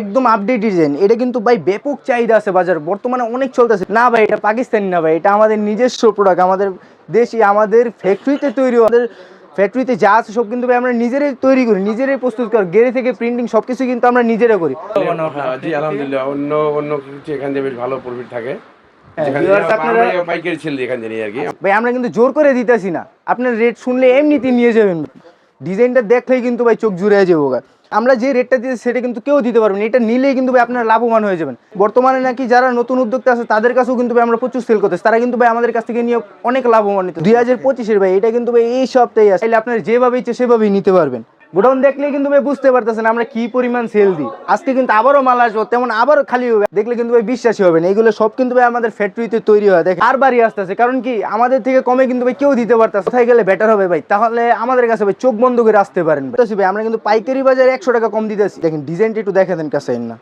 একদম update design এটা কিন্তু ভাই ব্যাপক চাহিদা আছে বাজার। বর্তমানে অনেক চলতেছে। না ভাই এটা পাকিস্তানি না ভাই এটা আমাদের নিজস্ব প্রোডাক্ট আমাদের দেশি আমাদের ফ্যাক্টরিতে তৈরি আমাদের ফ্যাক্টরিতে যা আছে সব কিন্তু ভাই আমরা নিজেরাই তৈরি করি নিজেরাই প্রস্তুত করি। গেরে থেকে প্রিন্টিং সব কিছু কিন্তু আমরা নিজেরা করি। জি আলহামদুলিল্লাহ অন্য অন্য কিছু এখান থেকে বেশ ভালো প্রফিট থাকে। হ্যাঁ, ভাই আমরা কিন্তু জোর করে দিতেছি না। আপনার রেট শুনলে এমনিতে নিয়ে যাবেন। ডিজাইনটা দেখলেই কিন্তু ভাই চোখ জুড়ে যাব। আমরা যে রেটটা দিয়েছি সেটা কিন্তু কেউ দিতে পারবেন। এটা নিলেই কিন্তু ভাই আপনারা লাভবান হয়ে যাবেন। বর্তমানে নাকি যারা নতুন উদ্যোক্তা আছে, তাদের কাছেও কিন্তু ভাই আমরা প্রচুর সেল করতেছি। তারা কিন্তু ভাই আমাদের কাছ থেকে নিয়ে অনেক লাভবান নিতে দুই হাজার পঁচিশের ভাই, এটা কিন্তু ভাই এই সপ্তাহে আসলে আপনার যেভাবে ইচ্ছে সেভাবেই নিতে পারবেন। গোডাউন দেখলে কিন্তু ভাই বুঝতে পারতেছেন আমরা কি পরিমাণ সেল দিই আজকে কিন্তু আবারও মাল আসব, তেমন আবারও খালি হবে। দেখলে কিন্তু ভাই বিশ্বাসী হবে না এগুলো সব কিন্তু ভাই আমাদের ফ্যাক্টরিতে তৈরি হয়। দেখে আর বাড়ি আসতেছে, কারণ কি আমাদের থেকে কমে কিন্তু ভাই কেউ দিতে পারতেছে কোথায় গেলে বেটার হবে ভাই? তাহলে আমাদের কাছে ভাই চোখ বন্ধ করে আসতে পারেন ভাই। ভাই, আমরা কিন্তু পাইকারি বাজারে একশো টাকা কম দিতেছি। দেখেন ডিজাইনটা একটু দেখে দেন কাছে না।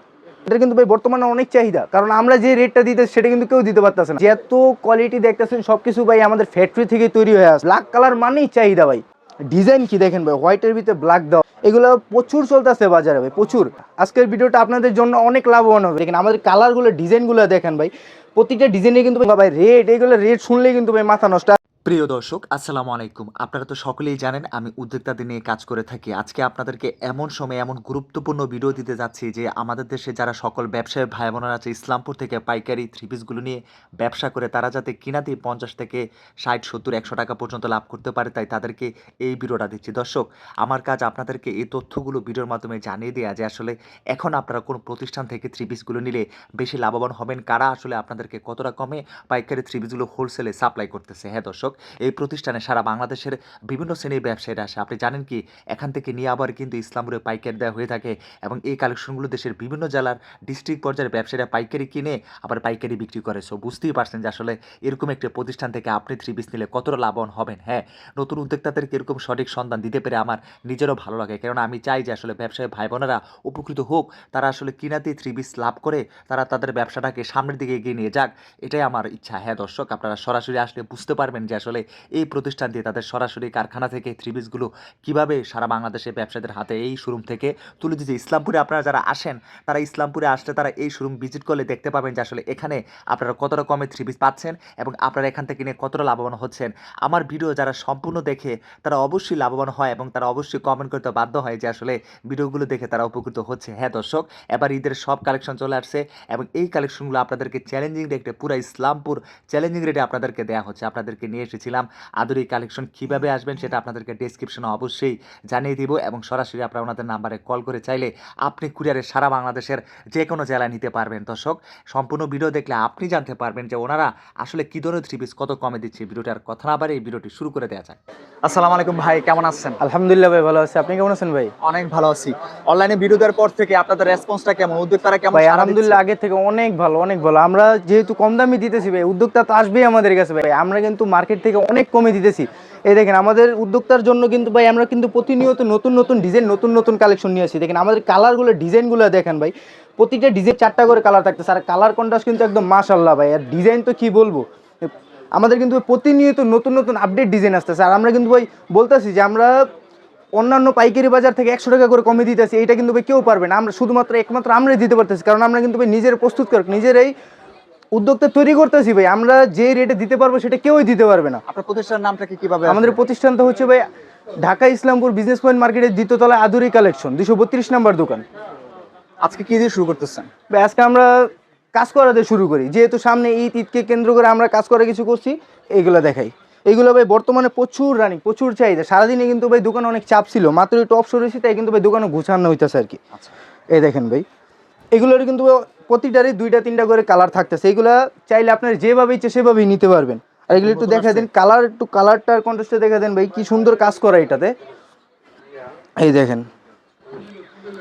এটা কিন্তু ভাই বর্তমানে অনেক চাহিদা, কারণ আমরা যে রেটটা দিতে সেটা কিন্তু কেউ দিতে পারতেছে না। যত কোয়ালিটি দেখতেছেন, সবকিছু ভাই আমাদের ফ্যাক্টরি থেকে তৈরি হয়ে আসে ব্ল্যাক কালার মানেই চাহিদা ভাই। ডিজাইন কি দেখেন ভাই? হোয়াইটের ভিতরে ব্ল্যাক দাও। এগুলো প্রচুর চলতেছে বাজারে ভাই, প্রচুর। আজকের ভিডিওটা আপনাদের জন্য অনেক লাভবান হবে। দেখেন আমাদের কালারগুলো ডিজাইনগুলো দেখেন ভাই। প্রতিটা ডিজাইনে কিন্তু ভাই রেড এগুলো রেড শুনলেই কিন্তু ভাই মাথা নষ্ট। প্রিয় দর্শক, আসসালামু আলাইকুম। আপনারা তো সকলেই জানেন, আমি উদ্যোক্তাদের নিয়ে কাজ করে থাকি। আজকে আপনাদেরকে এমন সময় এমন গুরুত্বপূর্ণ ভিডিও দিতে যাচ্ছি যে, আমাদের দেশে যারা সকল ব্যবসায়ী ভাই বোনেরা আছে, ইসলামপুর থেকে পাইকারি থ্রি পিসগুলো নিয়ে ব্যবসা করে, তারা যাতে কিনাতেই পঞ্চাশ থেকে ষাট, সত্তর, একশো টাকা পর্যন্ত লাভ করতে পারে, তাই তাদেরকে এই ভিডিওটা দিচ্ছি। দর্শক, আমার কাজ আপনাদেরকে এই তথ্যগুলো ভিডিওর মাধ্যমে জানিয়ে দেওয়া যে, আসলে এখন আপনারা কোন প্রতিষ্ঠান থেকে থ্রি পিসগুলো নিলে বেশি লাভবান হবেন, কারা আসলে আপনাদেরকে কতটা কমে পাইকারি থ্রি পিসগুলো হোলসেলে সাপ্লাই করতেছে। হ্যাঁ দর্শক এই প্রতিষ্ঠানে সারা বাংলাদেশের বিভিন্ন শ্রেণির ব্যবসায়ীরা আসে। আপনি জানেন কি, এখান থেকে নিয়ে আবার কিন্তু ইসলামপুরে পাইকারি দেওয়া হয়ে থাকে এবং এই কালেকশনগুলো দেশের বিভিন্ন জেলার ডিস্ট্রিক্ট পর্যায়ের ব্যবসায়ীরা পাইকারি কিনে আবার পাইকারি বিক্রি করে। সো বুঝতেই পারছেন যে আসলে এরকম একটি প্রতিষ্ঠান থেকে আপনি থ্রি পিস নিলে কতটা লাভবান হবেন। হ্যাঁ নতুন উদ্যোক্তাদেরকে এরকম সঠিক সন্ধান দিতে পেরে আমার নিজেরও ভালো লাগে। কারণ আমি চাই যে আসলে ব্যবসায়ী ভাই বোনেরা উপকৃত হোক, তারা আসলে কিনাতেই থ্রি পিস লাভ করে, তারা তাদের ব্যবসাটাকে সামনের দিকে এগিয়ে নিয়ে যাক। এটাই আমার ইচ্ছা। হ্যাঁ দর্শক, আপনারা সরাসরি আসলে বুঝতে পারবেন যে এই প্রতিষ্ঠান দিয়ে তাদের সরাসরি কারখানা থেকে থ্রি পিসগুলো কীভাবে সারা বাংলাদেশে ব্যবসায়ীদের হাতে এই শোরুম থেকে তুলে দিচ্ছে ইসলামপুরে আপনারা যারা আসেন, তারা ইসলামপুরে আসলে তারা এই শোরুম ভিজিট করলে দেখতে পাবেন যে আসলে এখানে আপনারা কতটা কমে থ্রি পিস পাচ্ছেন এবং আপনারা এখান থেকে নিয়ে কতটা লাভবান হচ্ছেন। আমার ভিডিও যারা সম্পূর্ণ দেখে তারা অবশ্যই লাভবান হয় এবং তারা অবশ্যই কমেন্ট করতে বাধ্য হয় যে আসলে ভিডিওগুলো দেখে তারা উপকৃত হচ্ছে। হ্যাঁ দর্শক, এবার ঈদের সব কালেকশন চলে আসছে এবং এই কালেকশনগুলো আপনাদেরকে চ্যালেঞ্জিং রেটে পুরো ইসলামপুর চ্যালেঞ্জিং রেটে আপনাদেরকে দেওয়া হচ্ছে। আপনাদেরকে নিয়ে এসেছিলাম। আদর এই কালেকশন কীভাবে আসবেন সেটা আপনাদেরকে ডিসক্রিপশনে অবশ্যই জানিয়ে দিব এবং সরাসরি আপনারা ওনাদের নাম্বারে কল করে চাইলে আপনি কুরিয়ারে সারা বাংলাদেশের যে কোনো জেলায় নিতে পারবেন। দর্শক সম্পূর্ণ ভিডিও দেখলে আপনি জানতে পারবেন যে ওনারা আসলে কী ধরনের থ্রি পিস কত কমে দিচ্ছে। ভিডিওটার কথা না বারে এই ভিডিওটি শুরু করে দেওয়া যায় আসসালামু আলাইকুম ভাই কেমন আছেন? আলহামদুলিল্লাহ ভাই ভালো আছে। আপনি কেমন আছেন ভাই? অনেক ভালো আছি। অনলাইনে ভিডিও দেওয়ার পর থেকে আপনাদের রেসপন্সটা কেমন? উদ্যোক্তারা কেমন ভাই আলহামদুলিল্লাহ আগে থেকে অনেক ভালো অনেক ভালো। আমরা যেহেতু কম দামে দিতেছি ভাই উদ্যোক্তা তো আসবেই আমাদের কাছে ভাই। আমরা কিন্তু মার্কেট থেকে অনেক কমে দিতেছি। এই দেখেন, আমাদের উদ্যোক্তার জন্য কিন্তু ভাই আমরা কিন্তু প্রতিনিয়ত নতুন নতুন ডিজাইন নতুন নতুন কালেকশন নিয়ে আসি। দেখেন, আমাদের কালারগুলো ডিজাইনগুলো দেখেন ভাই, প্রতিটা ডিজাইন চারটা করে কালার থাকতেছে। আর কালার কন্ট্রাস্ট কিন্তু একদম মাশাল্লাহ ভাই, আর ডিজাইন তো কি বলব? আমাদের কিন্তু প্রতিনিয়ত নতুন নতুন আপডেট ডিজাইন আসতেছে। আর আমরা কিন্তু ভাই বলতেছি যে আমরা অন্যান্য পাইকারি বাজার থেকে একশো টাকা করে কমে দিতেছি। এটা কিন্তু ভাই কেউ পারবে না। আমরা শুধুমাত্র একমাত্র আমরাই দিতে পারতেছি। কারণ আমরা কিন্তু ভাই নিজের প্রস্তুত কর নিজেরাই উদ্যোক্তা তৈরি করতেছি ভাই আমরা যে রেটে দিতে পারব সেটা কেউই দিতে পারবে না। আপনার প্রতিষ্ঠানের নামটা কি কীভাবে আমাদের প্রতিষ্ঠানটা হচ্ছে ভাই ঢাকা ইসলামপুর বিজনেস পয়েন্ট মার্কেটের দ্বিতীয়তলায় আদুরি কালেকশন দুশো বত্রিশ নাম্বার দোকান। আজকে কি দিয়ে শুরু করতেছেন? ভাই আজকে আমরা কাজ করাতে শুরু করি। যেহেতু সামনে ঈদ ঈদকে কেন্দ্র করে আমরা কাজ করা কিছু করছি এইগুলো দেখাই। এইগুলো ভাই বর্তমানে প্রচুর রানিং প্রচুর চাহিদা। সারাদিনে কিন্তু ভাই দোকানে অনেক চাপ ছিল মাত্র একটু অফ সরেছি তাই কিন্তু ভাই দোকানে গুছানো হইতেছে আর কি। আচ্ছা। এই দেখেন ভাই এগুলোর কিন্তু প্রতিটারই দুইটা তিনটা করে কালার থাকতেছে। এইগুলা চাইলে আপনার যেভাবে ইচ্ছে সেভাবেই নিতে পারবেন। আর এগুলো একটু দেখা দেন কালার একটু কালারটার কন্ট্রাস্টে দেখা দেন ভাই কি সুন্দর কাজ করে এটাতে। এই দেখেন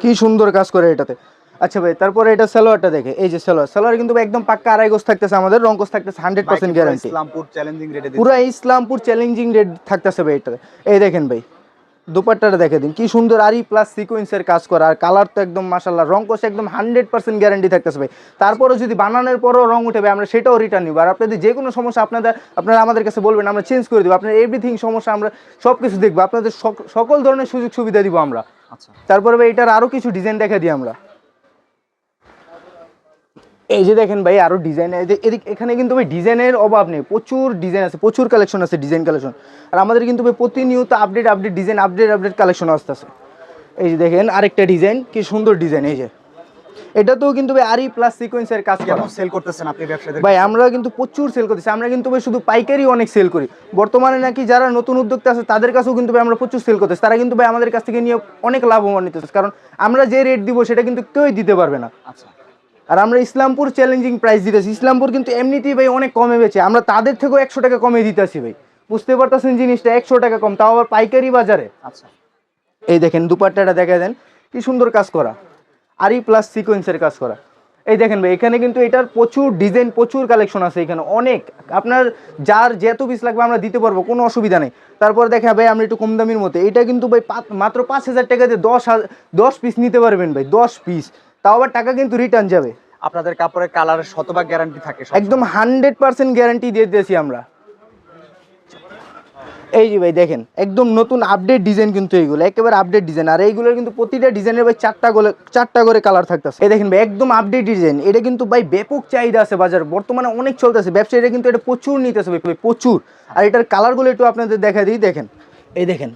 কি সুন্দর কাজ করে এটাতে। আচ্ছা ভাই তারপরে এটা সালোয়ারটা দেখে এই যে সালোয়ার। সালোয়ার কিন্তু একদম পাক্কা আড়াই গোছ থাকতেছে আমাদের রঙ্কস থাকতেছে hundred percent guarantee Islampur challenging রেটে পুরো ইসলামপুর চ্যালেঞ্জিং রেট থাকতেছে ভাই এটাতে। এই দেখেন ভাই দুপাট্টাটা দেখে দিন। কি সুন্দর আরই প্লাস সিকোয়েন্সের কাজ করা। আর কালার তো একদম মাসাল্লাহ রং কষে একদম হান্ড্রেড পার্সেন্ট গ্যারান্টি থাকতেছে ভাই। তারপরেও যদি বানানোর পরও রং উঠে ভাই আমরা সেটাও রিটার্ন নিব। আর আপনাদের যে কোনো সমস্যা আপনাদের আপনারা আমাদের কাছে বলবেন আমরা চেঞ্জ করে দেবো। আপনার এভরিথিং সমস্যা আমরা সব কিছু দেখব। আপনাদের সক- সকল ধরনের সুযোগ সুবিধা দিব আমরা। আচ্ছা। তারপরে ভাই এটার আরও কিছু ডিজাইন দেখা দিই আমরা। এই যে দেখেন ভাই আরও ডিজাইন এদিক এখানে কিন্তু ভাই ডিজাইনের অভাব নেই। প্রচুর ডিজাইন আছে প্রচুর কালেকশন আছে ডিজাইন কালেকশন আর আমাদের কিন্তু ভাই প্রতিনিয়ত update update design update update collection আসতেছে। এই যে দেখেন আরেকটা ডিজাইন কি সুন্দর ডিজাইন এই যে। এটাতেও কিন্তু ভাই আরই প্লাস সিকোয়েন্সের কাজ কেমন সেল করতেছেন আপনি ব্যবসায়ীদের ভাই আমরা কিন্তু প্রচুর সেল করতেছি। আমরা কিন্তু ভাই শুধু পাইকারি অনেক সেল করি। বর্তমানে নাকি যারা নতুন উদ্যোক্তা আছে তাদের কাছেও কিন্তু ভাই আমরা প্রচুর সেল করতেছি। তারা কিন্তু ভাই আমাদের কাছ থেকে নিয়ে অনেক লাভবান নিতেছে কারণ আমরা যে রেট দিব সেটা কিন্তু কেউই দিতে পারবে না। আচ্ছা। আর আমরা ইসলামপুর চ্যালেঞ্জিং প্রাইস দিতেছি। ইসলামপুর কিন্তু এমনিতেই ভাই অনেক কমে বেচে। আমরা তাদের থেকেও একশো টাকা কমে দিতেছি ভাই। বুঝতে পারতেছেন জিনিসটা একশো টাকা কম তাও আবার পাইকারি বাজারে। আচ্ছা। এই দেখেন দুপাট্টাটা দেখা দেন কি সুন্দর কাজ করা। আর আরই প্লাস সিকোয়েন্সের কাজ করা। এই দেখেন ভাই এখানে কিন্তু এটার প্রচুর ডিজাইন প্রচুর কালেকশন আছে এখানে অনেক। আপনার যার যত পিস লাগবে আমরা দিতে পারব কোনো অসুবিধা নেই। তারপর দেখা ভাই আমরা একটু কম দামির মধ্যে। এটা কিন্তু ভাই মাত্র পাঁচ হাজার টাকাতে দশ হাজার দশ পিস নিতে পারবেন ভাই দশ পিস তাও আবার টাকা কিন্তু রিটার্ন যাবে। আপনাদের কাপড়ের কালারের শতভাগ গ্যারান্টি থাকে একদম হান্ড্রেড পার্সেন্ট গ্যারান্টি দিয়ে দিয়েছি আমরা। এই যে ভাই দেখেন একদম নতুন আপডেট ডিজাইন কিন্তু এইগুলো একেবারে আপডেট ডিজাইন আর এইগুলোর কিন্তু প্রতিটা ডিজাইনের ভাই চারটা করে চারটা করে কালার থাকতেছে। এই দেখেন ভাই একদম আপডেট ডিজাইন এটা কিন্তু ভাই ব্যাপক চাহিদা আছে বাজার। বর্তমানে অনেক চলতেছে। ব্যবসায়ীরা কিন্তু এটা প্রচুর নিতেছে ভাই, প্রচুর। আর এটার কালারগুলো একটু আপনাদের দেখা দিই দেখেন। এই দেখেন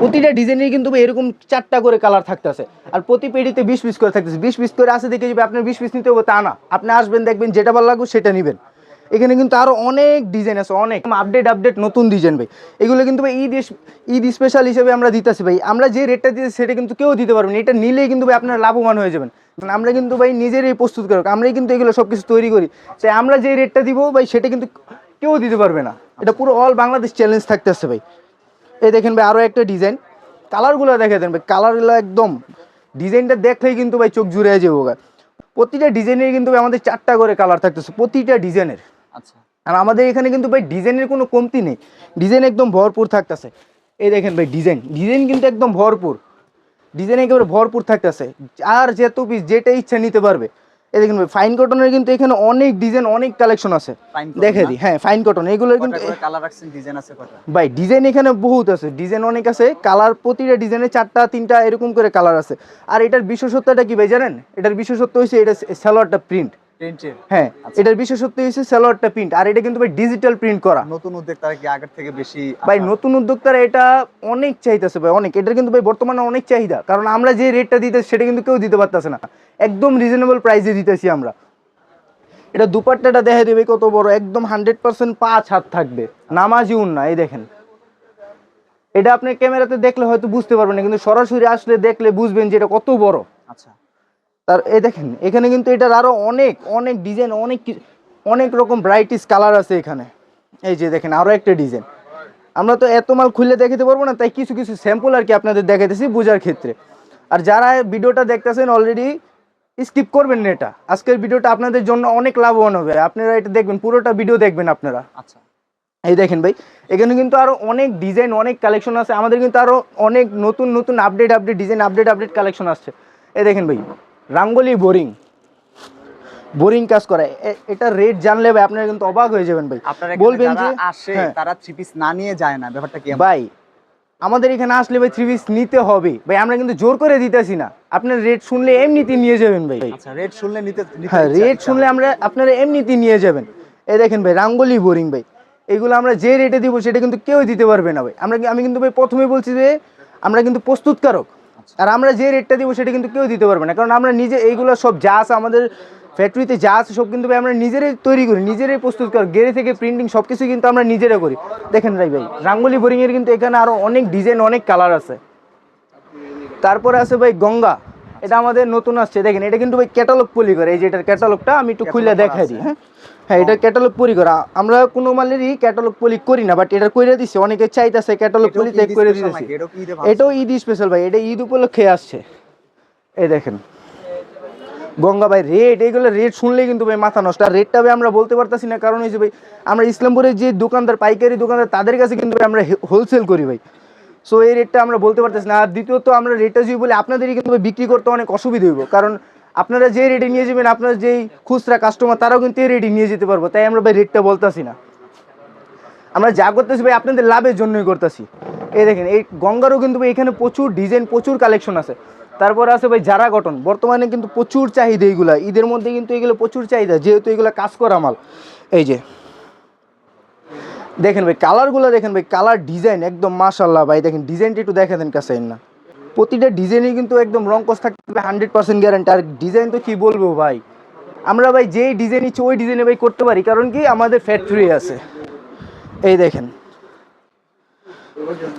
প্রতিটা ডিজাইনের কিন্তু এরকম চারটা করে কালার থাকতেছে। আর প্রতি পেডিতে বিশ পিস করে থাকতেছে। বিশ পিস করে আসে দেখে যাবে আপনার বিশ পিস নিতে হবে, তা না। আপনি আসবেন, দেখবেন যেটা ভালো লাগবে সেটা নেবেন। এখানে কিন্তু আরও অনেক ডিজাইন আছে, অনেক। আপডেট আপডেট নতুন ডিজাইন ভাই। এগুলো কিন্তু ভাই ঈদ ঈদ স্পেশাল হিসেবে আমরা দিতেছি ভাই। আমরা যে রেটটা দিতেছি সেটা কিন্তু কেউ দিতে পারবেন। এটা নিলেই কিন্তু ভাই আপনারা লাভবান হয়ে যাবেন। আমরা কিন্তু ভাই নিজেরাই প্রস্তুত করি আমরাই কিন্তু এগুলো সব কিছু তৈরি করি। সে আমরা যে রেটটা দিব ভাই, সেটা কিন্তু কেউ দিতে পারবে না। এটা পুরো অল বাংলাদেশ চ্যালেঞ্জ থাকতে থাকতেছে ভাই। এই দেখেন ভাই আরও একটা ডিজাইন কালারগুলো দেখে দেন ভাই কালারগুলো একদম। ডিজাইনটা দেখলেই কিন্তু ভাই চোখ জুড়ে যাব। প্রতিটা ডিজাইনের কিন্তু ভাই আমাদের চারটা করে কালার থাকতেছে প্রতিটা ডিজাইনের আচ্ছা। আর আমাদের এখানে কিন্তু ভাই ডিজাইনের কোনো কমতি নেই। ডিজাইন একদম ভরপুর থাকতেছে। এই দেখেন ভাই ডিজাইন ডিজাইন কিন্তু একদম ভরপুর। ডিজাইন একেবারে ভরপুর থাকতেছে। আর যেহেতু পিস যেটা ইচ্ছা নিতে পারবে। এই দেখুন ফাইন কটনের কিন্তু এখানে অনেক ডিজাইন অনেক কালেকশন আছে। দেখে? দিই হ্যাঁ ফাইন কটন এগুলোর কিন্তু কালার রাখছেন? ডিজাইন আছে কয়টা? ভাই ডিজাইন এখানে বহুত আছে। ডিজাইন অনেক আছে কালার প্রতিটা ডিজাইনে চারটা তিনটা এরকম করে কালার আছে। আর এটার বিশেষত্বটা কি ভাই জানেন? এটার বিশেষত্ব হচ্ছে এটা সালোয়ারটা প্রিন্ট হ্যাঁ এটার বিশেষত্ব হচ্ছে সালোয়ারটা প্রিন্ট আর এটা কিন্তু ভাই ডিজিটাল প্রিন্ট করা। নতুন উদ্যোক্তারা কি আগের থেকে বেশি ভাই নতুন উদ্যোক্তারা এটা অনেক চাইতেছে ভাই অনেক। এটার কিন্তু ভাই বর্তমানে অনেক চাহিদা কারণ আমরা যে রেটটা দিতে সেটা কিন্তু কেউ দিতে পারতেছে না। একদম রিজনেবল প্রাইসে দিতেছি আমরা। এটা দুপাট্টাটা দেখা দেবে কত বড় একদম হান্ড্রেড পার্সেন্ট পাঁচ হাত থাকবে। নামাজি না এই দেখেন। এটা আপনি ক্যামেরাতে দেখলে হয়তো বুঝতে পারবেন না কিন্তু সরাসরি আসলে দেখলে বুঝবেন যে এটা কত বড়। আচ্ছা। তার এই দেখেন এখানে কিন্তু এটার আরও অনেক অনেক ডিজাইন অনেক অনেক রকম ব্রাইটিস কালার আছে এখানে। এই যে দেখেন আরও একটা ডিজাইন আমরা তো এত মাল খুলে দেখাতে পারব না তাই কিছু কিছু স্যাম্পল আর কি আপনাদের দেখাইতেছি বোঝার ক্ষেত্রে। আর যারা ভিডিওটা দেখতেছেন অলরেডি স্কিপ করবেন না এটা। আজকের ভিডিওটা আপনাদের জন্য অনেক লাভবান হবে। আপনারা এটা দেখবেন পুরোটা ভিডিও দেখবেন আপনারা। আচ্ছা। এই দেখেন ভাই এখানে কিন্তু আরও অনেক ডিজাইন অনেক কালেকশন আছে। আমাদের কিন্তু আরও অনেক নতুন নতুন update update design update update collection আসছে। এই দেখেন ভাই রাঙ্গলি বোরিং। বোরিং কাজ করে। এটা রেট জানলে ভাই আপনারা কিন্তু অবাক হয়ে যাবেন ভাই। বলবেন যে আসে হ্যাঁ। তারা থ্রি পিস না নিয়ে যায় না ব্যাপারটা কি ভাই আমাদের এখানে আসলে ভাই থ্রি পিস নিতে হবে। ভাই আমরা কিন্তু জোর করে দিতেছি না। আপনার রেট শুনলে এমনিতে নিয়ে যাবেন ভাই। আচ্ছা রেট শুনলে নিতে হ্যাঁ রেট শুনলে আমরা আপনারা এমনিতে নিয়ে যাবেন। এই দেখেন ভাই রাঙ্গলি বোরিং ভাই। এগুলো আমরা যে রেটে দিব সেটা কিন্তু কেউ দিতে পারবে না ভাই। আমরা আমি কিন্তু ভাই প্রথমে বলছি যে আমরা কিন্তু প্রস্তুতকারক। আর আমরা যে রেটটা দিব সেটা কিন্তু কেউ দিতে পারবে না। কারণ আমরা নিজে এইগুলো সব যা আছে আমাদের ফ্যাক্টরিতে যা আছে সব কিন্তু ভাই আমরা নিজেরাই তৈরি করি নিজেরাই প্রস্তুত করি। গেরে থেকে প্রিন্টিং সব কিছু কিন্তু আমরা নিজেরা করি। দেখেন ভাই ভাই রাঙ্গলি বোরিংয়ের কিন্তু এখানে আরও অনেক ডিজাইন অনেক কালার আছে। তারপরে আছে ভাই গঙ্গা। এটা আমাদের নতুন আসছে। দেখেন এটা কিন্তু ভাই ক্যাটালগ পলি করে। এই যে এটার ক্যাটালগটা আমি একটু খুলে দেখাই দিই হ্যাঁ। হ্যাঁ এটা ক্যাটালগ পলি করা। আমরা কোনো মালেরই ক্যাটালগ পলি করি না বাট এটা কইরে দিছি অনেকে চাইতেছে ক্যাটালগ পলি চেক করে দিতেছি। এটাও ঈদে স্পেশাল ভাই এটা ঈদ উপলক্ষে আসছে। এই দেখেন। গঙ্গা ভাই রেট এইগুলো রেট শুনলেই কিন্তু ভাই মাথা নষ্ট। আর রেটটা ভাই আমরা বলতে পারতাছি না কারণ হয়েছে ভাই আমরা ইসলামপুরের যে দোকানদার পাইকারি দোকানদার তাদের কাছে কিন্তু ভাই আমরা হোলসেল করি ভাই। সো এই রেটটা আমরা বলতে পারতেছি না। আর দ্বিতীয়ত আমরা রেটটা যদি বলি আপনাদেরই কিন্তু বিক্রি করতে অনেক অসুবিধা হইব। কারণ আপনারা যে রেটে নিয়ে যাবেন, আপনার যেই খুচরা কাস্টমার তারাও কিন্তু এই রেটে নিয়ে যেতে পারব। তাই আমরা ভাই রেটটা বলতাছি না। আমরা যা করতেছি ভাই, আপনাদের লাভের জন্যই করতেছি। এই দেখেন, এই গঙ্গারও কিন্তু ভাই এখানে প্রচুর ডিজাইন প্রচুর কালেকশন আছে। তারপর আছে ভাই যারা কটন বর্তমানে কিন্তু প্রচুর চাহিদা এইগুলা। ঈদের মধ্যে কিন্তু এগুলো প্রচুর চাহিদা, যেহেতু এগুলো কাজ করা মাল। এই যে, দেখেন ভাই কালারগুলো দেখেন ভাই কালার ডিজাইন একদম মাশাল্লাহ ভাই। দেখেন ডিজাইনটা একটু দেখে দেন, কাছে না। প্রতিটা ডিজাইনই কিন্তু একদম রঙ্কস থাকবে হান্ড্রেড পার্সেন্ট গ্যারান্টি আর ডিজাইন তো কি বলব ভাই? আমরা ভাই যেই ডিজাইন ইচ্ছে ওই ডিজাইনে ভাই করতে পারি। কারণ কি? আমাদের ফ্যাক্টরি আছে। এই দেখেন।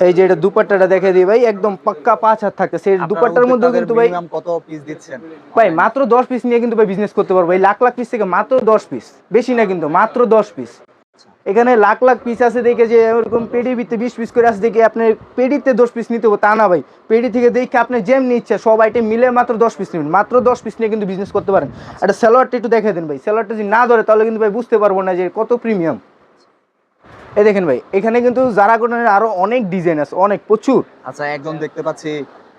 এই যে এটা দুপাট্টাটা দেখে দিই ভাই একদম পাক্কা পাঁচ হাত থাকে সেই দুপাট্টার মধ্যেও কিন্তু ভাই কত পিস দিচ্ছেন? ভাই মাত্র দশ পিস নিয়ে কিন্তু ভাই বিজনেস করতে পারব। এই লাখ লাখ পিস থেকে মাত্র দশ পিস বেশি না কিন্তু মাত্র দশ পিস এখানে লাখ লাখ পিস আছে দেখে যে এরকম পেডি ভিত্তে বিশ পিস করে আছে দেখে আপনি পেডিতে দশ পিস নিতে হবে তা না ভাই। পেডি থেকে দেখে আপনি যেমনি ইচ্ছা সব আইটেম মিলে মাত্র দশ পিস নেবেন। মাত্র দশ পিস নিয়ে কিন্তু বিজনেস করতে পারেন। একটা স্যালোয়ারটা একটু দেখে দেন ভাই। স্যালোয়ারটা যদি না ধরে তাহলে কিন্তু ভাই বুঝতে পারব না যে কত প্রিমিয়াম এই দেখেন ভাই এখানে কিন্তু যারা কোটনের আরও অনেক ডিজাইন আছে অনেক প্রচুর। আচ্ছা একজন দেখতে পাচ্ছি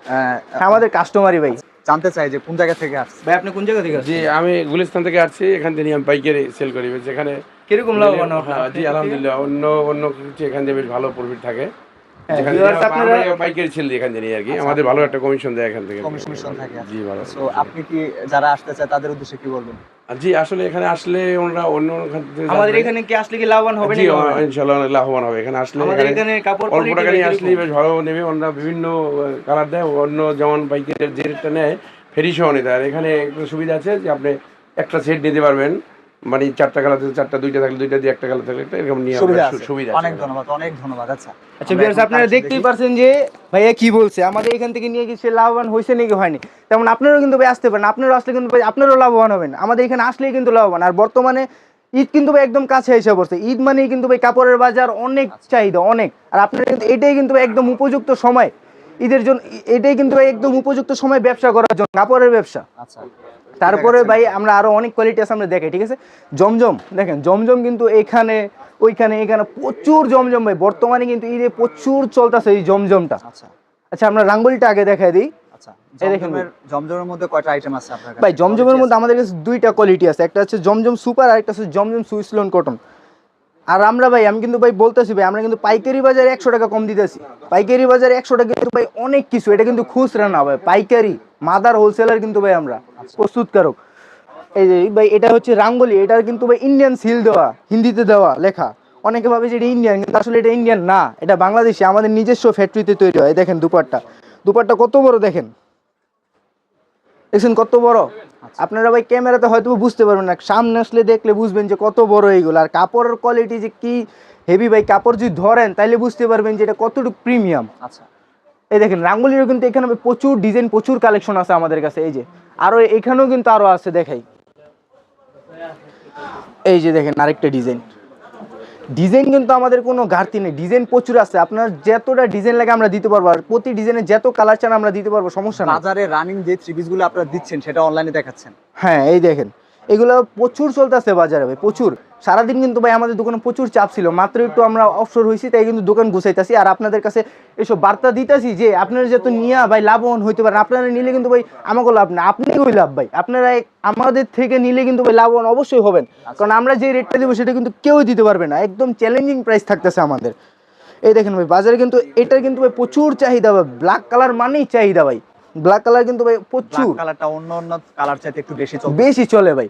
হ্যাঁ, আমাদের কাস্টমারই ভাই। জানতে চাই যে কোন জায়গা থেকে আসছে? ভাই আপনি কোন জায়গা থেকে জি আমি গুলিস্তান থেকে আসছি এখান থেকে আমি পাইকারি সেল করি যেখানে কীরকম লাভবান হ্যাঁ, জি আলহামদুলিল্লাহ অন্য অন্য কিছু এখান থেকে বেশ ভালো প্রফিট থাকে। হ্যাঁ, কি। আমাদের ভালো একটা কমিশন দেয় এখান থেকে। জি ভালো। আপনি কি যারা আসতে চায় তাদের উদ্দেশ্যে কি বলবেন? জি আসলে এখানে আসলে ওনারা অন্য আমাদের এখানে কি আসলে কি লাভবান হবে জি ইনশাআল্লাহ লাভবান হবে। এখানে আসলে আমাদের এখানে এখানে কাপড় অল্প টাকা নিয়ে আসলে বেশ ভালো নেবে। ওনারা বিভিন্ন কালার দেয়। অন্য যেমন বাইকের যে রেটটা নেয় ফেরি সহ আর এখানে একটা সুবিধা আছে যে আপনি একটা সেট নিতে পারবেন। মানে চারটা কালার চারটা দুইটা থাকলে দুইটা দিয়ে একটা কালার থাকলে একটা এরকম নিয়ে সুবিধা অনেক ধন্যবাদ অনেক ধন্যবাদ। আচ্ছা। আচ্ছা বিয়ার্স আপনারা দেখতেই পারছেন যে ভাইয়া কি বলছে? আমাদের এখান থেকে নিয়ে গিয়ে সে লাভবান হয়েছে নাকি হয়নি? তেমন আপনারাও কিন্তু ভাই আসতে পারেন আপনারাও আসলে কিন্তু ভাই আপনারাও লাভবান হবেন। আমাদের এখানে আসলেই কিন্তু লাভবান। আর বর্তমানে ঈদ কিন্তু ভাই একদম কাছে এসে পড়ছে। ঈদ মানেই কিন্তু ভাই কাপড়ের বাজার অনেক চাহিদা অনেক। আর আপনারা কিন্তু এটাই কিন্তু ভাই একদম উপযুক্ত সময়। ঈদের জন্য এটাই কিন্তু ভাই একদম উপযুক্ত সময় ব্যবসা করার জন্য কাপড়ের ব্যবসা। আচ্ছা। তারপরে ভাই আমরা আরও অনেক কোয়ালিটি আছে আমরা দেখাই ঠিক আছে? জমজম দেখেন জমজম কিন্তু এখানে ওইখানে এখানে প্রচুর জমজম ভাই। বর্তমানে কিন্তু ঈদে প্রচুর চলতেছে এই জমজমটা। আচ্ছা। আচ্ছা আমরা রাঙ্গুলিটা আগে দেখাই দিই। আচ্ছা দেখেন জমজমের মধ্যে কয়টা আইটেম আছে আপনার ভাই জমজমের মধ্যে আমাদের কাছে দুইটা কোয়ালিটি আছে। একটা হচ্ছে জমজম সুপার আর একটা হচ্ছে জমজম সুইসলন কটন আর আমরা ভাই, আমি কিন্তু ভাই বলতেছি ভাই, আমরা কিন্তু পাইকারি বাজারে একশো টাকা কম দিতেছি। পাইকারি বাজারে একশো টাকা কিন্তু ভাই অনেক কিছু, এটা কিন্তু খুচরা না ভাই, পাইকারি, মাদার হোলসেলার কিন্তু ভাই আমরা, প্রস্তুতকারক। এই যে ভাই, এটা হচ্ছে রাঙ্গলি, এটার কিন্তু ভাই ইন্ডিয়ান সিল দেওয়া, হিন্দিতে দেওয়া লেখা। অনেকে ভাবে যে এটা ইন্ডিয়ান কিন্তু আসলে এটা ইন্ডিয়ান না, এটা বাংলাদেশি, আমাদের নিজস্ব ফ্যাক্টরিতে তৈরি হয় দেখেন দুপাট্টা। দুপাট্টা কত বড় দেখেন? দেখছেন কত বড়? আপনারা ভাই ক্যামেরাতে হয়তো বুঝতে পারবেন না সামনে আসলে দেখলে বুঝবেন যে কত বড় এইগুলো। আর কাপড়ের কোয়ালিটি যে কি হেভি ভাই কাপড় যদি ধরেন তাহলে বুঝতে পারবেন যে এটা কতটুকু প্রিমিয়াম আচ্ছা। এই দেখেন রাঙ্গুলিরও কিন্তু এখানে প্রচুর ডিজাইন প্রচুর কালেকশন আছে আমাদের কাছে এই যে। আরও এখানেও কিন্তু আরও আছে দেখাই। এই যে দেখেন আরেকটা ডিজাইন ডিজাইন কিন্তু আমাদের কোনো ঘাটতি নেই। ডিজাইন প্রচুর আছে। আপনার যতটা ডিজাইন লাগে আমরা দিতে পারব। আর প্রতি ডিজাইনের যত কালার চান আমরা দিতে পারব সমস্যা না বাজারে রানিং যে থ্রি পিসগুলো আপনারা দিচ্ছেন সেটা অনলাইনে দেখাচ্ছেন। হ্যাঁ এই দেখেন। এগুলো প্রচুর চলতেছে বাজারে ভাই প্রচুর। সারাদিন কিন্তু ভাই আমাদের দোকানে প্রচুর চাপ ছিল মাত্র একটু আমরা অবসর হয়েছি তাই কিন্তু দোকান গুছাইতেছি। আর আপনাদের কাছে এসব বার্তা দিতেছি যে আপনারা যত নিয়ে ভাই লাভবান হইতে পারেন আপনারা নিলে কিন্তু ভাই আমাকেও লাভ না আপনি ওই লাভ ভাই। আপনারা আমাদের থেকে নিলে কিন্তু ভাই লাভবান অবশ্যই হবেন। কারণ আমরা যে রেটটা দেবো সেটা কিন্তু কেউই দিতে পারবে না একদম চ্যালেঞ্জিং প্রাইস থাকতেছে আমাদের। এই দেখেন ভাই বাজারে কিন্তু এটার কিন্তু ভাই প্রচুর চাহিদা ভাই ব্ল্যাক কালার মানেই চাহিদা ভাই। ব্ল্যাক কালার কিন্তু ভাই প্রচুর। কালারটা অন্য অন্য কালার চাইতে একটু বেশি চলবে। বেশি চলে ভাই।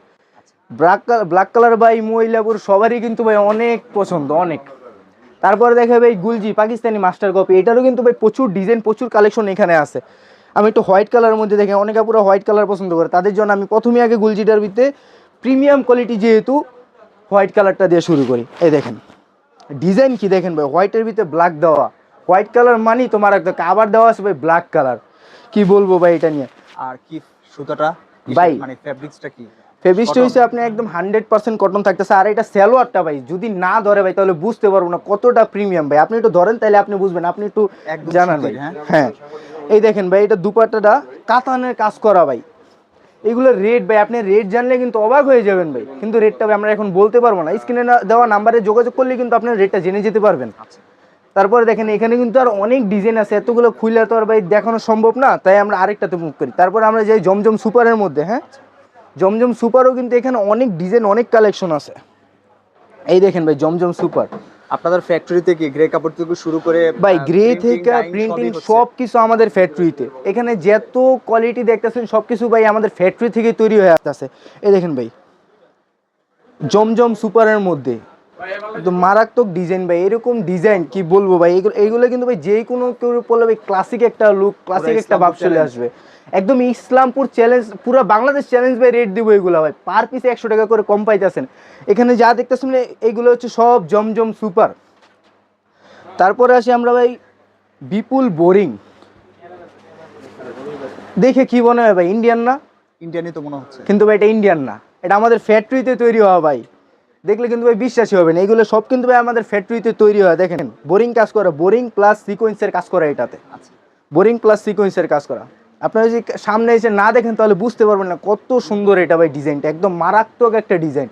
ব্ল্যাক ব্ল্যাক কালার ভাই মহিলাপুর সবারই কিন্তু ভাই অনেক পছন্দ অনেক। তারপরে দেখে ভাই গুলজি পাকিস্তানি মাস্টার কপি এটারও কিন্তু ভাই প্রচুর ডিজাইন প্রচুর কালেকশন এখানে আছে। আমি একটু হোয়াইট কালারের মধ্যে দেখে অনেকে পুরো হোয়াইট কালার পছন্দ করে। তাদের জন্য আমি প্রথমে আগে গুলজিটার ভিতরে প্রিমিয়াম কোয়ালিটি যেহেতু হোয়াইট কালারটা দিয়ে শুরু করি। এই দেখেন ডিজাইন কি দেখেন ভাই? হোয়াইটের ভিতরে ব্ল্যাক দেওয়া। হোয়াইট কালার মানি তোমার একটা আবার দেওয়া আছে ভাই ব্ল্যাক কালার কি বলব ভাই এটা নিয়ে? আর কি সুতোটা? ভাই। মানে ফেব্রিক্সটা কি? Cotton? হচ্ছে আপনি একদম হান্ড্রেড পার্সেন্ট কটন থাকতেছে। আর এটা স্যালোয়ারটা ভাই যদি না ধরে ভাই তাহলে বুঝতে পারব না কতটা প্রিমিয়াম ভাই। আপনি একটু ধরেন তাহলে আপনি বুঝবেন। আপনি একটু জানান ভাই হ্যাঁ? হ্যাঁ। এই দেখেন ভাই এটা দুপাট্টাটা কাতানের কাজ করা ভাই। এগুলো রেট ভাই আপনি রেট জানলে কিন্তু অবাক হয়ে যাবেন ভাই। কিন্তু রেটটা ভাই আমরা এখন বলতে পারব না। স্ক্রিনে দেওয়া নাম্বারে যোগাযোগ করলে কিন্তু আপনার রেটটা জেনে যেতে পারবেন। আচ্ছা। তারপরে দেখেন এখানে কিন্তু আর অনেক ডিজাইন আছে। এতগুলো খুলে তো আর ভাই দেখানো সম্ভব না। তাই আমরা আরেকটাতে মুভ করি। তারপরে আমরা যাই জমজম সুপারের মধ্যে হ্যাঁ? জমজম সুপারও কিন্তু এখানে অনেক ডিজাইন অনেক কালেকশন আছে। এই দেখেন ভাই জমজম সুপার। আপনাদের ফ্যাক্টরিতে কি গ্রে কাপড় থেকে শুরু করে ভাই গ্রে থেকে প্রিন্টিং সব কিছু আমাদের ফ্যাক্টরিতে এখানে যত কোয়ালিটি দেখতেছেন সব কিছু ভাই আমাদের ফ্যাক্টরি থেকে তৈরি হয়ে আসতেছে। এই দেখেন ভাই জমজম সুপারের মধ্যে একদম মারাত্মক ডিজাইন ভাই এরকম ডিজাইন কি বলব ভাই? এগুলো এইগুলো কিন্তু ভাই যে কোনো কেউ বললে ভাই ক্লাসিক একটা লুক ক্লাসিক একটা ভাব চলে আসবে। একদম ইসলামপুর চ্যালেঞ্জ পুরো বাংলাদেশ চ্যালেঞ্জ ভাই রেট দিব এগুলো ভাই। পার পিসে একশো টাকা করে কম পাইতেছেন। এখানে যা দেখতেছেন এইগুলো হচ্ছে সব জমজম সুপার তারপরে আসি আমরা ভাই বিপুল বোরিং দেখে কি মনে হয় ভাই ইন্ডিয়ান না? ইন্ডিয়ানই তো মনে হচ্ছে। কিন্তু ভাই এটা ইন্ডিয়ান না। এটা আমাদের ফ্যাক্টরিতে তৈরি হওয়া ভাই। দেখলে কিন্তু ভাই বিশ্বাসই হবে না। এগুলো সব কিন্তু ভাই আমাদের ফ্যাক্টরিতে তৈরি হয়। দেখেন বোরিং কাজ করা বোরিং প্লাস সিকোয়েন্সের কাজ করা এটাতে। বোরিং প্লাস সিকোয়েন্সের কাজ করা। আপনারা যদি সামনে এসে না দেখেন তাহলে বুঝতে পারবেন না কত সুন্দর এটা ভাই ডিজাইনটা একদম মারাত্মক একটা ডিজাইন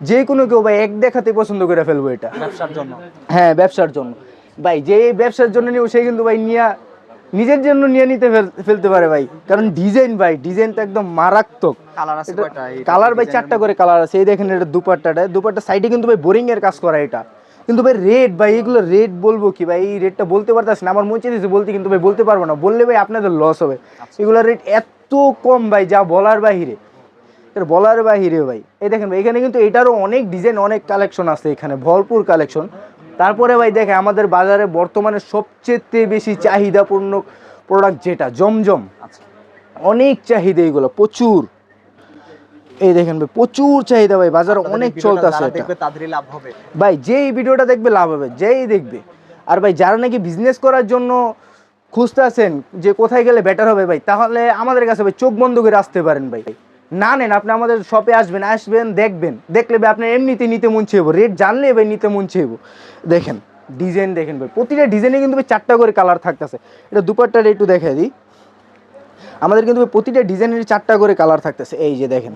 যে কোনো কেউ ভাই এক দেখাতে পছন্দ করে ফেলব এটা। ব্যবসার জন্য। হ্যাঁ ব্যবসার জন্য। ভাই যে ব্যবসার জন্য নিব সে কিন্তু ভাই নিয়ে নিজের জন্য নিয়ে নিতে ফেলতে পারে ভাই। কারণ ডিজাইন ভাই ডিজাইন তো একদম মারাত্মক। কালার আছে কালার ভাই চারটা করে কালার আছে। এই দেখেন এটা দুপাট্টাটা। দুপাট্টা সাইডে কিন্তু ভাই বোরিং এর কাজ করা এটা। কিন্তু ভাই রেট ভাই এগুলো রেট বলব কি ভাই? এই রেটটা বলতে পারতেছি না আমার মন চাইতেছে বলতে কিন্তু ভাই বলতে পারব না। বললে ভাই আপনাদের লস হবে। আচ্ছা। এগুলোর রেট এত কম ভাই যা বলার বাহিরে। বলার বাহিরে ভাই। এই দেখেন ভাই এখানে কিন্তু এটারও অনেক ডিজাইন অনেক কালেকশন আছে এখানে ভরপুর কালেকশন তারপরে ভাই দেখে আমাদের বাজারে বর্তমানে সবচেয়ে বেশি চাহিদাপূর্ণ প্রোডাক্ট যেটা জমজম। আচ্ছা। অনেক চাহিদা এগুলো প্রচুর। এই দেখেন ভাই প্রচুর চাহিদা ভাই বাজারে অনেক চলতেছে ভাই যেই ভিডিওটা দেখবে লাভ হবে যেই দেখবে। আর ভাই যারা নাকি বিজনেস করার জন্য খুঁজতে আছেন যে কোথায় গেলে বেটার হবে ভাই তাহলে আমাদের কাছে ভাই চোখ বন্ধ করে আসতে পারেন ভাই। না নেন আপনি আমাদের শপে আসবেন আসবেন দেখবেন। দেখলে ভাই আপনার এমনিতে নিতে মন চাইব রেট জানলে ভাই নিতে মন চাইব দেখেন ডিজাইন দেখেন ভাই প্রতিটা ডিজাইনে কিন্তু ভাই চারটা করে কালার থাকতেছে। এটা দুপাট্টাটা একটু দেখে দিই। আমাদের কিন্তু প্রতিটা ডিজাইনের চারটা করে কালার থাকতেছে। এই যে দেখেন।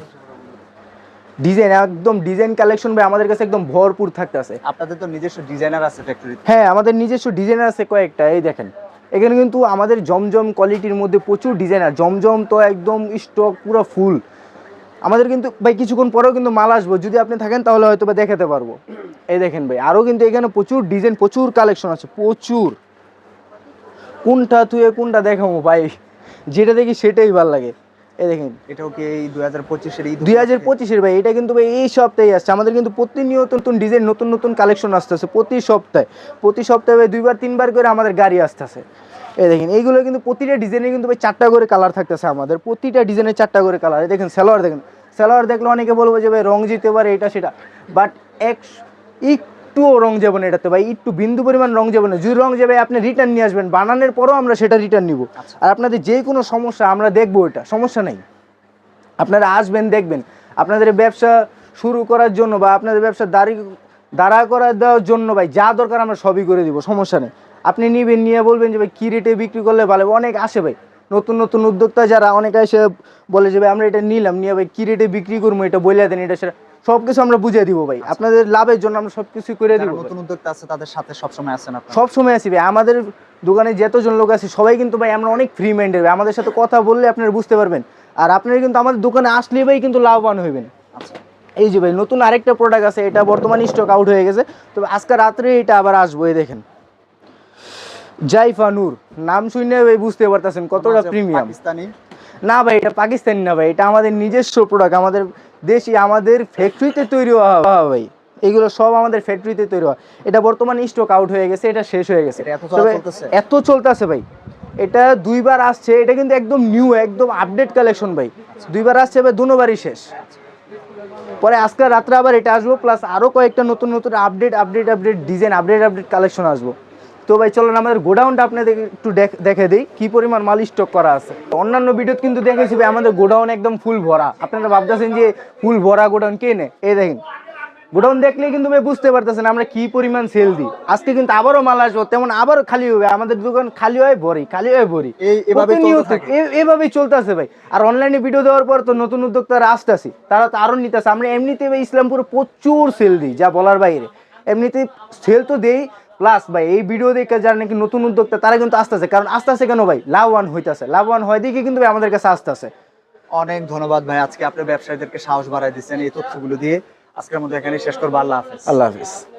ডিজাইন একদম ডিজাইন কালেকশন ভাই আমাদের কাছে একদম ভরপুর থাকতেছে আপনাদের তো নিজস্ব ডিজাইনার আছে ফ্যাক্টরিতে হ্যাঁ আমাদের নিজস্ব ডিজাইনার আছে কয়েকটা এই দেখেন। এখানে কিন্তু আমাদের জমজম কোয়ালিটির মধ্যে প্রচুর ডিজাইনার জমজম তো একদম স্টক পুরো ফুল আমাদের কিন্তু ভাই কিছুক্ষণ পরেও কিন্তু মাল আসব যদি আপনি থাকেন তাহলে হয়তো বা দেখাতে পারব। এই দেখেন ভাই আরও কিন্তু এখানে প্রচুর ডিজাইন প্রচুর কালেকশন আছে প্রচুর। কোনটা তুই কোনটা দেখাবো ভাই? যেটা দেখি সেটাই ভালো লাগে। এই দেখেন। এটাও কি এই দুই হাজার পঁচিশের ঈদ দুই হাজার পঁচিশের ভাই এটা কিন্তু ভাই এই সপ্তাহে আসছে। আমাদের কিন্তু প্রতিনিয়ত নতুন ডিজাইন নতুন নতুন কালেকশন আসতেছে প্রতি সপ্তাহে। প্রতি সপ্তাহে দুইবার তিনবার করে আমাদের গাড়ি আসতেছে। এই দেখেন এইগুলো কিন্তু প্রতিটা ডিজাইনে কিন্তু ভাই চারটা করে কালার থাকতেছে আমাদের। প্রতিটা ডিজাইনে চারটা করে কালার। দেখেন সালোয়ার দেখেন। সালোয়ার দেখলে অনেকে বলব যে ভাই রং জিতে পারে এটা সেটা। বাট এক একটুও রং যাবে না এটাতে ভাই একটু বিন্দু পরিমাণ রং যাবে না। যদি রং যাবে আপনি রিটার্ন নিয়ে আসবেন। বানানোর পরও আমরা সেটা রিটার্ন নিব। আর আপনাদের যে কোনো সমস্যা আমরা দেখব এটা। সমস্যা নেই। আপনারা আসবেন দেখবেন। আপনাদের ব্যবসা শুরু করার জন্য বা আপনাদের ব্যবসা দাঁড়ি দাঁড়া করা দেওয়ার জন্য ভাই যা দরকার আমরা সবই করে দিব সমস্যা নেই। আপনি নিবেন নিয়ে বলবেন যে ভাই কী রেটে বিক্রি করলে ভালো। অনেক আসে ভাই। নতুন নতুন উদ্যোক্তা যারা অনেক এসে বলে যে ভাই আমরা এটা নিলাম। নিয়ে ভাই কী রেটে বিক্রি করব? এটা বলে দেন এটা সেটা সব কিছু আমরা বুঝিয়ে দিব ভাই। আপনাদের লাভের জন্য আমরা সব কিছু করে দিব নতুন উদ্যোক্তা আছে তাদের সাথে সবসময় আছেন আপনারা? সব সময় আসি ভাই। আমাদের দোকানে যতজন লোক আছে সবাই কিন্তু ভাই আমরা অনেক ফ্রি মাইন্ডের ভাই। আমাদের সাথে কথা বললে আপনারা বুঝতে পারবেন। আর আপনারা কিন্তু আমাদের দোকানে আসলে ভাই কিন্তু লাভবান হইবেন। আচ্ছা। এই যে ভাই নতুন আরেকটা প্রোডাক্ট আছে এটা বর্তমানে স্টক আউট হয়ে গেছে। তবে আজকে রাত্রে এটা আবার আসব এই দেখেন। জাইফা নূর নাম শুনে ভাই বুঝতে পারতেছেন কতটা প্রিমিয়াম পাকিস্তানি। না ভাই এটা পাকিস্তানি না ভাই এটা আমাদের নিজস্ব প্রোডাক্ট আমাদের দেশি আমাদের ফ্যাক্টরিতে তৈরি হওয়া হওয়া ভাই এগুলো সব আমাদের ফ্যাক্টরিতে তৈরি হওয়া। এটা বর্তমানে স্টক আউট হয়ে গেছে এটা শেষ হয়ে গেছে। এত চলা তবে চলতেছে? এত চলতেছে ভাই এটা দুইবার আসছে এটা কিন্তু একদম নিউ একদম আপডেট কালেকশন ভাই। দুইবার আসছে ভাই দুবারই শেষ। পরে আজকে রাত্রে আবার এটা আসব প্লাস আরও কয়েকটা নতুন নতুন update update update design update update collection আসব। তো ভাই চলুন আমাদের গোডাউনটা আপনাদের একটু দেখে দিই কি পরিমাণ মাল স্টক করা আছে। অন্যান্য ভিডিও কিন্তু দেখেছি ভাই আমাদের গোডাউন একদম ফুল ভরা। আপনারা ভাবতেছেন যে ফুল ভরা গোডাউন কে নে এই দেখেন গোডাউন দেখলেই কিন্তু ভাই বুঝতে পারতেছেন আমরা কি পরিমাণ সেল দিই। আজকে কিন্তু আবারও মাল আসব তেমন আবারও খালি হবে আমাদের দোকান খালি হয় ভরি খালি হয় ভরি। এভাবেই চলতেছে ভাই। আর অনলাইনে ভিডিও দেওয়ার পর তো নতুন উদ্যোক্তারা আসতেছি তারা তো আরও নিতেছে। আমরা এমনিতে ভাই ইসলামপুরে প্রচুর সেল দিই যা বলার বাইরে। এমনিতে সেল তো দেই প্লাস ভাই এই ভিডিও দেখে যারা নাকি নতুন উদ্যোক্তা তারা কিন্তু আসতেছে কারণ আসতেছে কেন ভাই? লাভবান হইতেছে। লাভবান হয় দিকে কিন্তু ভাই আমাদের কাছে আসতেছে অনেক ধন্যবাদ ভাই আজকে আপনার ব্যবসায়ীদেরকে সাহস বাড়াই দিচ্ছেন এই তথ্যগুলো দিয়ে। আজকের মধ্যে এখানে শেষ করব। আল্লাহ হাফিজ। আল্লাহ হাফিজ।